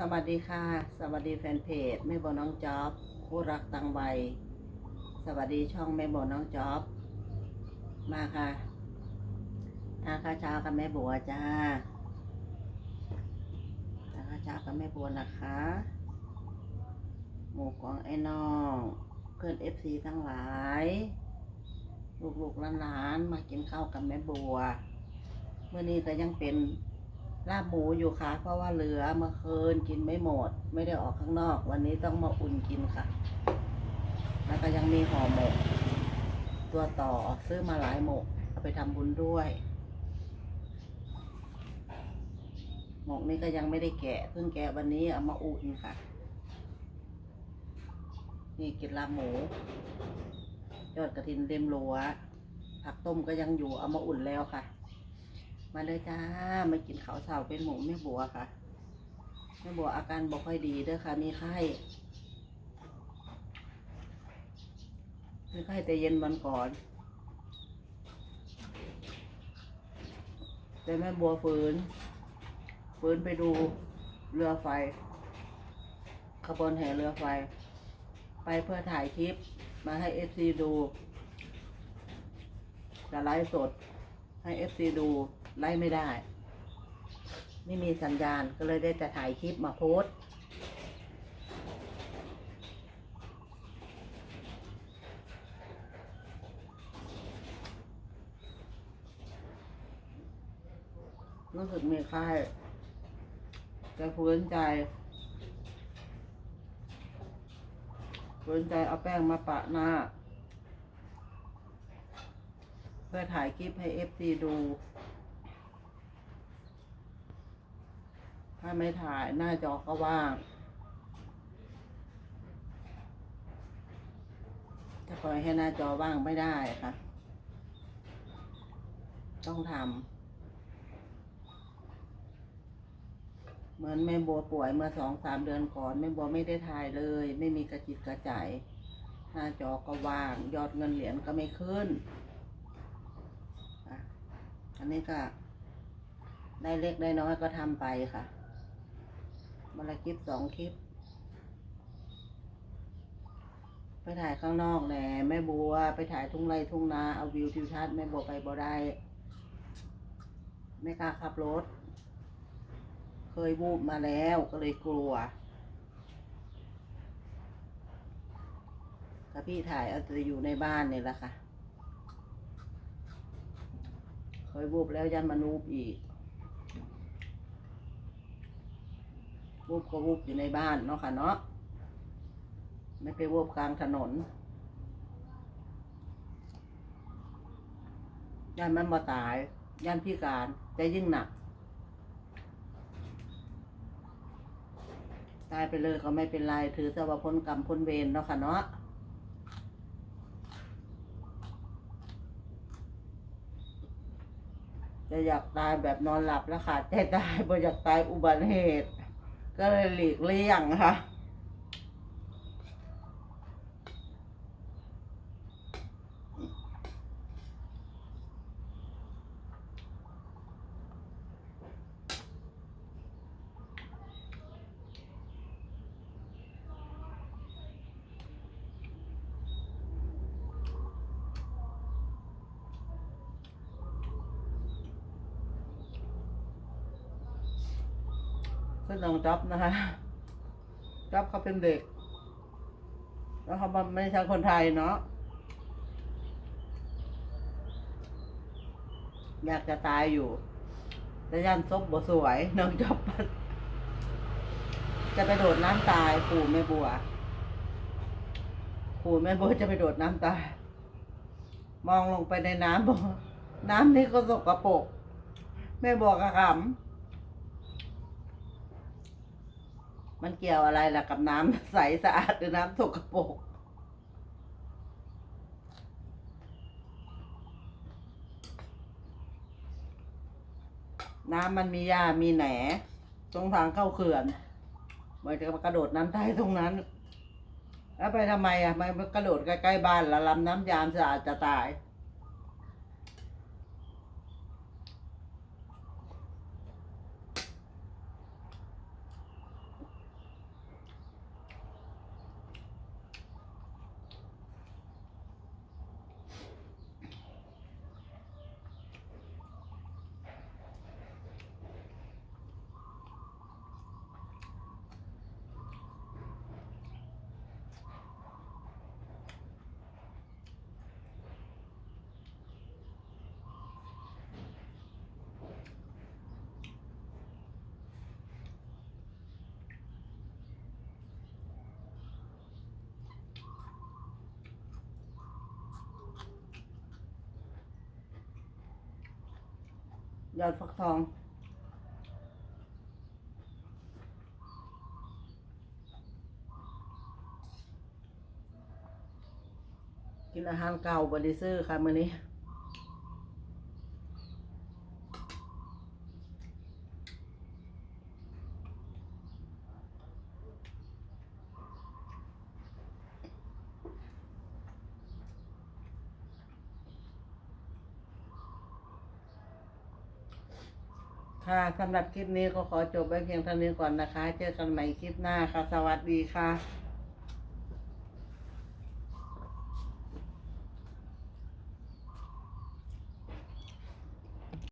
สวัสดีค่ะ สวัสดีแฟนเพจแม่บัวน้องจ๊อบคู่รักตังใบสวัสดีช่องแม่บัวน้องจ๊อบมาค่ะทานข้าวเช้ากับแม่บัวจ้าทานข้าวเช้ากับแม่บัวนะคะ หมู่ของไอ้น้องเพื่อนเอฟซีทั้งหลาย ลูกๆหลานๆมากินข้าวกับแม่บัวเมื่อนี้ก็ยังเป็น ลาบหมูอยู่ค่ะ เพราะว่าเหลือเมื่อคืนกินไม่หมด ไม่ได้ออกข้างนอก วันนี้ต้องมาอุ่นกินค่ะ แล้วก็ยังมีห่อหมก ตัวต่อซื้อมาหลายหมก เอาไปทำบุญด้วย หมกนี้ก็ยังไม่ได้แกะ เพิ่งแกะวันนี้เอามาอุ่นค่ะ นี่กินลาบหมู ยอดกระถินเต็มโหลัวผักต้มก็ยังอยู่เอามาอุ่นแล้วค่ะ มาเลยจ้ามากินข้าวเช้าเป็นหมูแม่บัวค่ะแม่บัวอาการบ่ค่อยดีเด้อค่ะ มีไข้มีไข้แต่เย็นวันก่อน แต่แม่บัวฝืนฝืนไปดูเรือไฟ ขบวนแห่เรือไฟ ไปเพื่อถ่ายคลิปมาให้เอฟซีดูจะไลฟ์สดให้เอฟซีดู ไลฟ์ไม่ได้ ไม่มีสัญญาณก็เลยได้แต่ถ่ายคลิปมาโพสต์รู้สึกมีไข้จะฟื้นใจฟื้นใจเอาแป้งมาปะหน้า เพื่อถ่ายคลิปให้เอฟซีดู ถ้าไม่ถ่ายหน้าจอก็ว่างจะปล่อยให้หน้าจอว่างไม่ได้ค่ะ ต้องทำเหมือนแม่บัวป่วยเมื่อสองสามเดือนก่อนแม่บัวไม่ได้ถ่ายเลย ไม่มีกระจิตกระใจายหน้าจอก็ว่าง ยอดเงินเหรียญก็ไม่ขึ้นอันนี้ก็ได้เล็กได้น้อยก็ทำไปค่ะ มาละคลิปสองคลิป ไปถ่ายข้างนอกแหละแม่บัว ไปถ่ายทุ่งไร่ทุ่งนาเอาวิวทิวทัศน์แม่บัวไปบ่ได้ไม่กล้าขับรถ เคยวูบมาแล้วก็เลยกลัวถ้าพี่ถ่ายเอาจะอยู่ในบ้านเนี่ยแหละค่ะ เคยวูบแล้วยันมานูบอีก วูบก็วูบอยู่ในบ้านเนาะค่ะเนาะไม่ไปวูบกลางถนนยันมันบ่ตายยันพิการจะยิ่งหนัก ตายไปเลยก็ไม่เป็นไร ถือซะว่าพ้นกรรมพ้นเวรเนาะค่ะเนาะจะอยากตายแบบนอนหลับแล้วขาดใจตายบ่อยากตายอุบัติเหตุ ก็เลยหลีกเลี่ยงค่ะ คือน้องจ๊อบนะคะจ๊อบเขาเป็นเด็ก แล้วเขาไม่ใช่คนไทยเนาะอยากจะตายอยู่ แต่ยันซบบ่สวยน้องจ๊อบจะไปโดดน้ำตายปู่แม่บัวปู่แม่บัวจะไปโดดน้ำตาย มองลงไปในน้ำบอกน้ำนี่ก็สกปรกแม่บอกกระขำ มันเกี่ยวอะไรล่ะกับน้ำใสสะอาดหรือน้ำสกปรกน้ำมันมีหญ้ามีแหนตรงทางเข้าเขื่อนมันจะกระโดดน้ำใต้ตรงนั้น แล้วไปทำไมอะมันกระโดดใกล้ๆบ้านละลำน้ำยามสะอาดจะตาย ยอดฟักทอง กินอาหารเก่าบริซื้อค่ะมื้อนี้ ค่ะสำหรับคลิปนี้ก็ขอจบไว้เพียงเท่านี้ก่อนนะคะ เจอกันใหม่คลิปหน้าค่ะ สวัสดีค่ะ